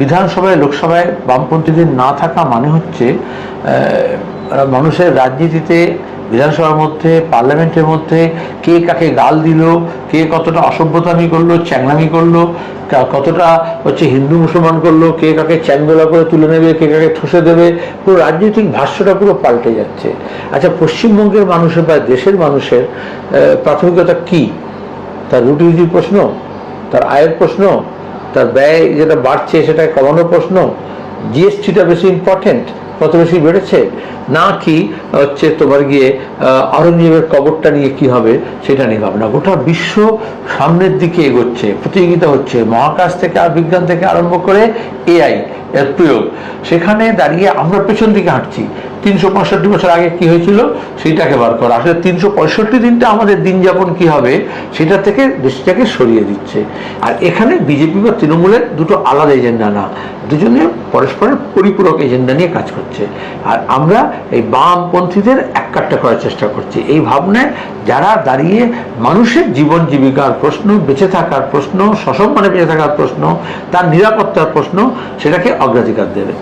বিধানসভায়, লোকসভায় বামপন্থীদের না থাকা মানে হচ্ছে মানুষের রাজনীতিতে, বিধানসভার মধ্যে, পার্লামেন্টের মধ্যে কে কাকে গাল দিল, কে কতটা অসভ্যতামি করল, চ্যাংলামি করল কতটা হচ্ছে হিন্দু মুসলমান করল, কে কাকে চ্যাংদোলা করে তুলে নেবে, কে কাকে ঠসে দেবে, পুরো রাজনৈতিক ভাষ্যটা পুরো পাল্টে যাচ্ছে। আচ্ছা পশ্চিমবঙ্গের মানুষের বা দেশের মানুষের প্রাথমিকতা কি? তার রুটি রুজির প্রশ্ন? তার আয়ের প্রশ্ন? তার ব্যয় যেটা বাড়ছে সেটা কমানোর প্রশ্ন জিএসটিটা বেশি ইম্পর্টেন্ট কত বেশি বেড়েছে? না কি হচ্ছে তোমার গিয়ে আহ, আওরঙ্গজেবের কবরটা নিয়ে কি হবে সেটা নিয়ে ভাবনা? গোটা বিশ্ব সামনের দিকে এগোচ্ছে প্রতিযোগিতা হচ্ছে মহাকাশ থেকে আর বিজ্ঞান থেকে আরম্ভ করে এআই এর প্রয়োগ। সেখানে দাঁড়িয়ে আমরা পেছন দিকে হাঁটছি। তিনশো পঁয়ষট্টি বছর আগে কি হয়েছিল? সেইটাকে বার করা। আসলে তিনশো পঁয়ষট্টি দিনটা আমাদের দিন যাপন কি হবে? সেটা থেকে দেশটাকে সরিয়ে দিচ্ছে। আর এখানে বিজেপি বা তৃণমূলের দুটো আলাদা এজেন্ডা না। দুজনে পরস্পরের পরিপূরক এজেন্ডা নিয়ে কাজ করছে। আর আমরা এই বামপন্থীদের এককাট্টা করার চেষ্টা করছি। এই ভাবনায় যারা দাঁড়িয়ে মানুষের জীবন জীবিকার প্রশ্ন, বেঁচে থাকার প্রশ্ন, সসম্মানে বেঁচে থাকার প্রশ্ন, তার নিরাপত্তার প্রশ্ন, সেটাকে অগ্রাধিকার দেবে।